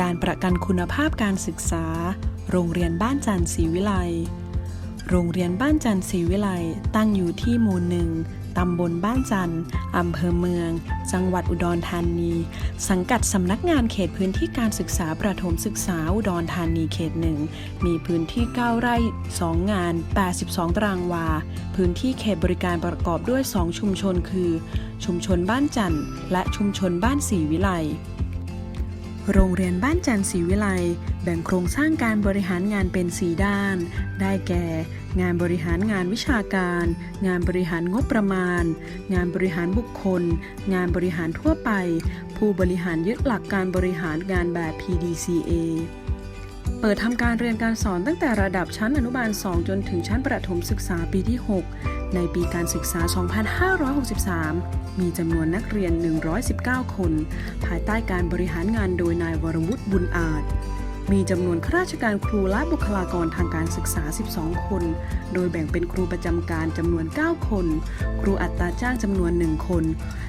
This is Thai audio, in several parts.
การประกันคุณภาพการศึกษา โรงเรียนบ้านจันทร์ศรีวิไล โรงเรียนบ้านจันทร์ศรีวิไลตั้งอยู่ที่หมู่หนึ่งตำบลบ้านจันทร์อำเภอเมือง จังหวัดอุดรธานี สังกัดสำนักงานเขตพื้นที่การศึกษาประถมศึกษาอุดรธานีเขตหนึ่ง มีพื้นที่ 9 ไร่ 2 งาน 82 ตารางวา พื้นที่เขตบริการประกอบด้วย 2 ชุมชนคือ ชุมชนบ้านจันทร์และชุมชนบ้านศรีวิไล โรงเรียนบ้านจันทร์ศรีวิไลแบ่งโครงสร้างการบริหารงานเป็น4ด้าน ได้แก่ งานบริหารงานวิชาการ งานบริหารงบประมาณ งานบริหารบุคคล งานบริหารทั่วไป ผู้บริหารยึดหลักการบริหารงานแบบ PDCA เปิดทำการเรียนการสอนตั้งแต่ระดับชั้นอนุบาล 2 จนถึงชั้นประถมศึกษาปีที่ 6 ในปีการศึกษา 2563 มีจำนวนนักเรียน 119 คน ภายใต้การบริหารงานโดยนายวรวุฒิบุญอาจ มีจำนวนข้าราชการครูและบุคลากรทางการศึกษา 12 คน โดยแบ่งเป็นครูประจำการจำนวน 9 คน ครูอัตราจ้างจำนวน 1 คน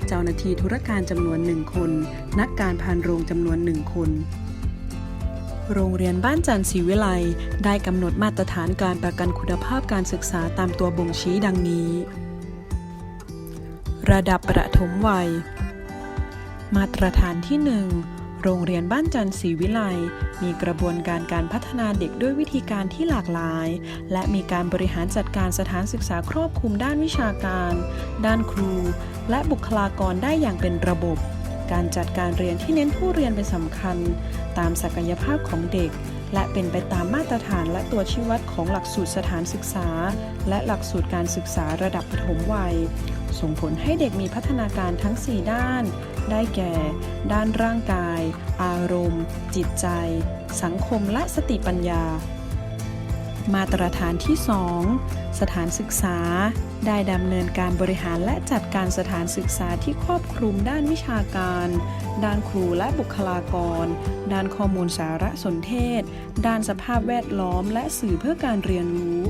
เจ้าหน้าที่ธุรการจำนวน 1 คน นักการพานโรงจำนวน 1 คน โรงเรียนบ้านจันทร์ศรีวิไลได้กำหนดมาตรฐานการประกันคุณภาพการศึกษาตามตัวบ่งชี้ดังนี้ ระดับประถมวัย มาตรฐานที่ 1 โรงเรียนบ้านจันทร์ศรีวิไลมีกระบวนการการพัฒนาเด็กด้วยวิธีการที่หลากหลาย และมีการบริหารจัดการสถานศึกษาครอบคลุมด้านวิชาการ ด้านครู และบุคลากรได้อย่างเป็นระบบ การจัดการเรียนที่เน้นผู้เรียนเป็นสำคัญ ตามศักยภาพของเด็ก และเป็นไปตามมาตรฐานและตัวชี้วัดของหลักสูตรสถานศึกษา และหลักสูตรการศึกษาระดับประถมวัย ส่งผลให้เด็กมีพัฒนาการทั้ง 4 ด้าน ได้แก่ ด้านร่างกาย อารมณ์ จิตใจ สังคมและสติปัญญา มาตรฐานที่ 2 สถานศึกษา ได้ดำเนินการบริหารและจัดการสถานศึกษาที่ครอบคลุมด้านวิชาการ ด้านครูและบุคลากร ด้านข้อมูลสารสนเทศ ด้านสภาพแวดล้อมและสื่อเพื่อการเรียนรู้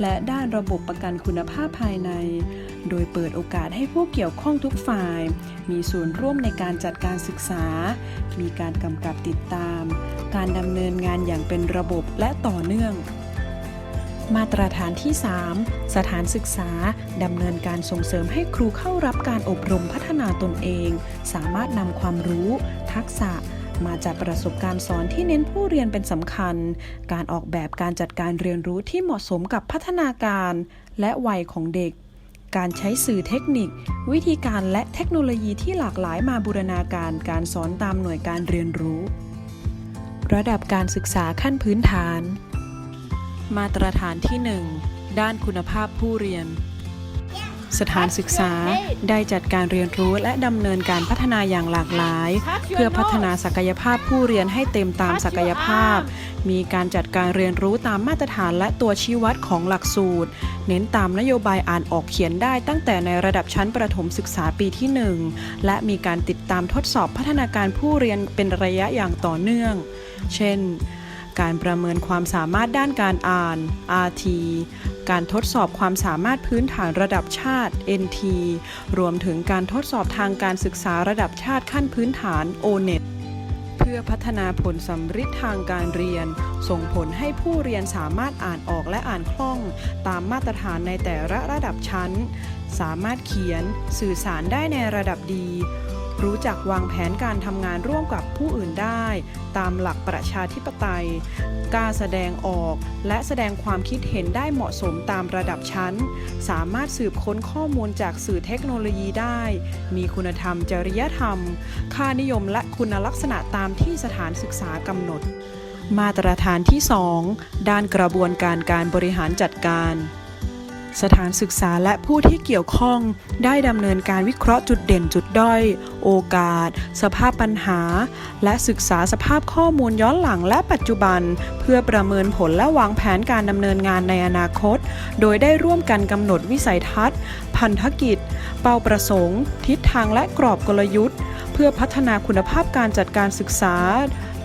และด้านระบบประกันคุณภาพภายใน โดยเปิดโอกาสให้ผู้เกี่ยวข้องทุกฝ่าย มีส่วนร่วมในการจัดการศึกษา มีการกำกับติดตาม การดำเนินงานอย่างเป็นระบบและต่อเนื่อง มาตรฐานที่ 3 สถานศึกษา ดำเนินการส่งเสริมให้ครูเข้ารับการอบรมพัฒนาตนเอง สามารถนำความรู้ ทักษะ มาจากประสบการณ์สอนที่เน้นผู้เรียนเป็นสำคัญ การออกแบบการจัดการเรียนรู้ที่เหมาะสมกับพัฒนาการ และวัยของเด็ก การใช้สื่อเทคนิค วิธีการและเทคโนโลยีที่หลากหลายมาบูรณาการการสอนตามหน่วยการเรียนรู้ ระดับการศึกษาขั้นพื้นฐาน มาตรฐานที่ 1 ด้านคุณภาพผู้เรียน สถานศึกษาได้จัดการเรียนรู้และดำเนินการพัฒนาอย่างหลากหลาย เพื่อพัฒนาศักยภาพผู้เรียนให้เต็มตามศักยภาพ มีการจัดการเรียนรู้ตามมาตรฐานและตัวชี้วัดของหลักสูตร เน้นตามนโยบายอ่านออกเขียนได้ตั้งแต่ในระดับชั้นประถมศึกษาปีที่ 1 และมีการติดตามทดสอบพัฒนาการผู้เรียนเป็นระยะอย่างต่อเนื่อง เช่น การประเมินความสามารถด้านการอ่าน RT การทดสอบความสามารถพื้นฐานระดับชาติ NT รวมถึงการทดสอบทางการศึกษาระดับชาติขั้นพื้นฐาน ONET เพื่อพัฒนาผลสำฤทธิ์ทางการเรียน ส่งผลให้ผู้เรียนสามารถอ่านออกและอ่านคล่อง ตามมาตรฐานในแต่ละระดับชั้น สามารถเขียนสื่อสารได้ในระดับดี รู้จักวางแผนการทำงานร่วมกับผู้อื่นได้ ตามหลักประชาธิปไตย กล้าแสดงออก และแสดงความคิดเห็นได้เหมาะสมตามระดับชั้น สามารถสืบค้นข้อมูลจากสื่อเทคโนโลยีได้ มีคุณธรรมจริยธรรม ค่านิยมและคุณลักษณะตามที่สถานศึกษากำหนด มาตรฐานที่ 2 ด้านกระบวนการการบริหารจัดการ สถานศึกษาและผู้ที่เกี่ยวข้องได้ดำเนินการวิเคราะห์จุดเด่นจุดด้อย โอกาส สภาพปัญหา และศึกษาสภาพข้อมูลย้อนหลังและปัจจุบัน เพื่อประเมินผลและวางแผนการดำเนินงานในอนาคต โดยได้ร่วมกันกำหนดวิสัยทัศน์ พันธกิจ เป้าประสงค์ ทิศทางและกรอบกลยุทธ์ เพื่อพัฒนาคุณภาพการจัดการศึกษา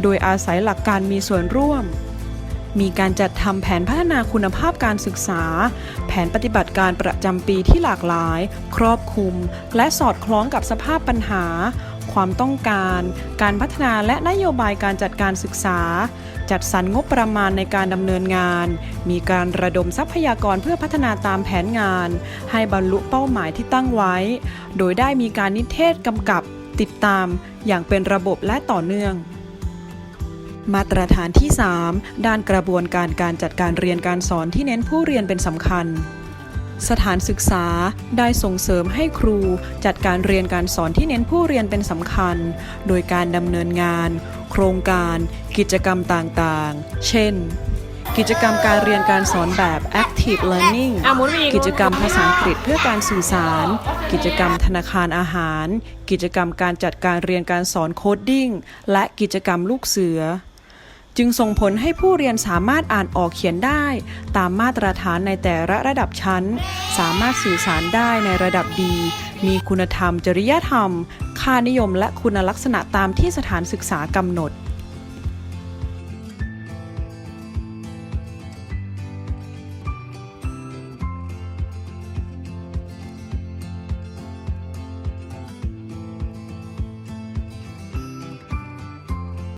โดยอาศัยหลักการมีส่วนร่วม มีการจัดทำแผนพัฒนาคุณภาพการศึกษา แผนปฏิบัติการประจำปีที่หลากหลาย ครอบคลุม และสอดคล้องกับสภาพปัญหา ความต้องการ การพัฒนาและนโยบายการจัดการศึกษา จัดสรรงบประมาณในการดำเนินงาน มีการระดมทรัพยากรเพื่อพัฒนาตามแผนงาน ให้บรรลุเป้าหมายที่ตั้งไว้ โดยได้มีการนิเทศกำกับ ติดตามอย่างเป็นระบบและต่อเนื่อง มาตรฐานที่ 3 ด้านกระบวนการการจัดการเรียนการสอนที่เน้นผู้เรียนเป็นสำคัญ สถานศึกษาได้ส่งเสริมให้ครู จัดการเรียนการสอนที่เน้นผู้เรียนเป็นสำคัญ โดยการดำเนินงาน โครงการ กิจกรรมต่างๆ เช่น กิจกรรมการเรียนการสอนแบบ active learning อะหมุนไปอีกกิจกรรมภาษาอังกฤษเพื่อการสื่อสาร กิจกรรมธนาคารอาหาร กิจกรรมการจัดการเรียนการสอนโคดดิ้ง และกิจกรรมลูกเสือ จึงส่งผลให้ผู้เรียนสามารถอ่านออกเขียนได้ ตามมาตรฐานในแต่ละระดับชั้น สามารถสื่อสารได้ในระดับดี มีคุณธรรม จริยธรรม ค่านิยมและคุณลักษณะตามที่สถานศึกษากำหนด